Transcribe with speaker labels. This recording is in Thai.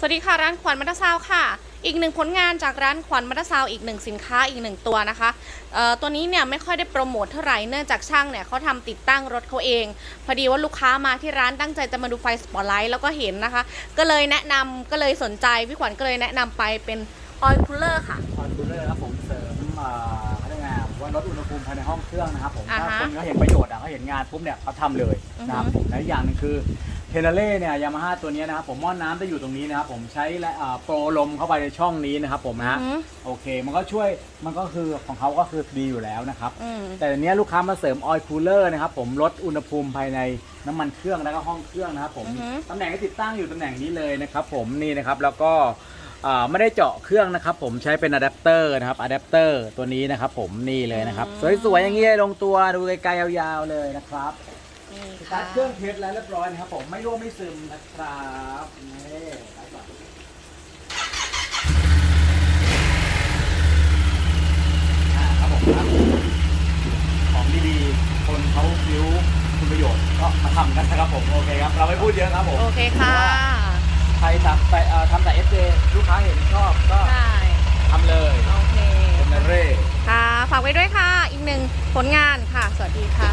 Speaker 1: สวัสดีค่ะร้านขวัญมัตซาวค่ะ อีกหนึ่งผลงานจากร้านขวัญมัตซาวอีกหนึ่งสินค้าอีกหนึ่งตัวนะคะเอ่อตัวนี้เนี่ยไม่ค่อยได้โปรโมทเท่าไหร่เนื่องจากช่างเนี่ยเขาทำติดตั้งรถเขาเอง พอดีว่าลูกค้ามาที่ร้านตั้งใจจะมาดูไฟสปอตไลท์แล้วก็เห็นนะคะ ก็เลยแนะนำก็เลยสนใจพี่ขวัญก็เลยแนะนำไปเป็นออยล์คูลเลอร์ค่ะ
Speaker 2: คอนคูลเลอร์ครับผมเสริมเอ่อเขาเรียกไงอะว่าลดอุณหภูมิภายในห้องเครื่องนะครับผม
Speaker 1: อ่าฮะ
Speaker 2: ถ้าคนเขาเห็นประโยชน์อะเขาเห็นงานปุ๊บเนี่ยเขาทำเลยนะครับ
Speaker 1: อือฮึ
Speaker 2: ผมและอีกอย่างหนึงคือ เทเลเล่เนี่ยยามาฮ่าตัวเนี้ยนะครับผมหม้อนน้ำจะอยู่ตรงนี้นะครับผมใช้และอ่าโปรลมเข้าไปในช่องนี้นะครับผมนะฮะ
Speaker 1: อือหือ
Speaker 2: โอเค มันก็ช่วยมันก็คือของเขาก็คือดีอยู่แล้วนะครับ
Speaker 1: อืม
Speaker 2: แต่อันเนี้ยลูกค้ามาเสริมออยล์คูลเลอร์นะครับผมลดอุณหภูมิภายในน้ำมันเครื่องแล้วก็ห้องเครื่องนะครับผม
Speaker 1: อือฮึ
Speaker 2: ตำแหน่งที่ติดตั้งอยู่ตำแหน่งนี้เลยนะครับผมนี่นะครับแล้วก็อ่าไม่ได้เจาะเครื่องนะครับผมใช้เป็นอะแดปเตอร์นะครับอะแดปเตอร์ตัวนี้นะครับผมนี่เลยนะครับ สวยๆอย่างนี้เลยลงตัวดูไกลๆยาวๆเลยนะครับ
Speaker 1: นี่
Speaker 2: สตา
Speaker 1: ค่ะ
Speaker 2: ร์ทเครื่องเทสแล้วเรียบร้อยนะครับผมไม่รั่วไม่ซึมนะครับนี่ไปก่อนอ่าครับผมครับของดีๆคนเขาคิ้วคุณประโยชน์ก็มาทำกันนะครับผมโอเคครับเราไม่พูดเยอะครับผม
Speaker 1: โอเคค่ะ
Speaker 2: ใครทำแต่เอ่อทำแต่เอฟเลูกค้าเห็นชอบก็
Speaker 1: ได้
Speaker 2: ทำเลย
Speaker 1: โอเค
Speaker 2: เป็นเร่
Speaker 1: ค่ะ ฝากไว้ด้วยค่ะ อีกหนึ่งผลงานค่ะ สวัสดีค่ะ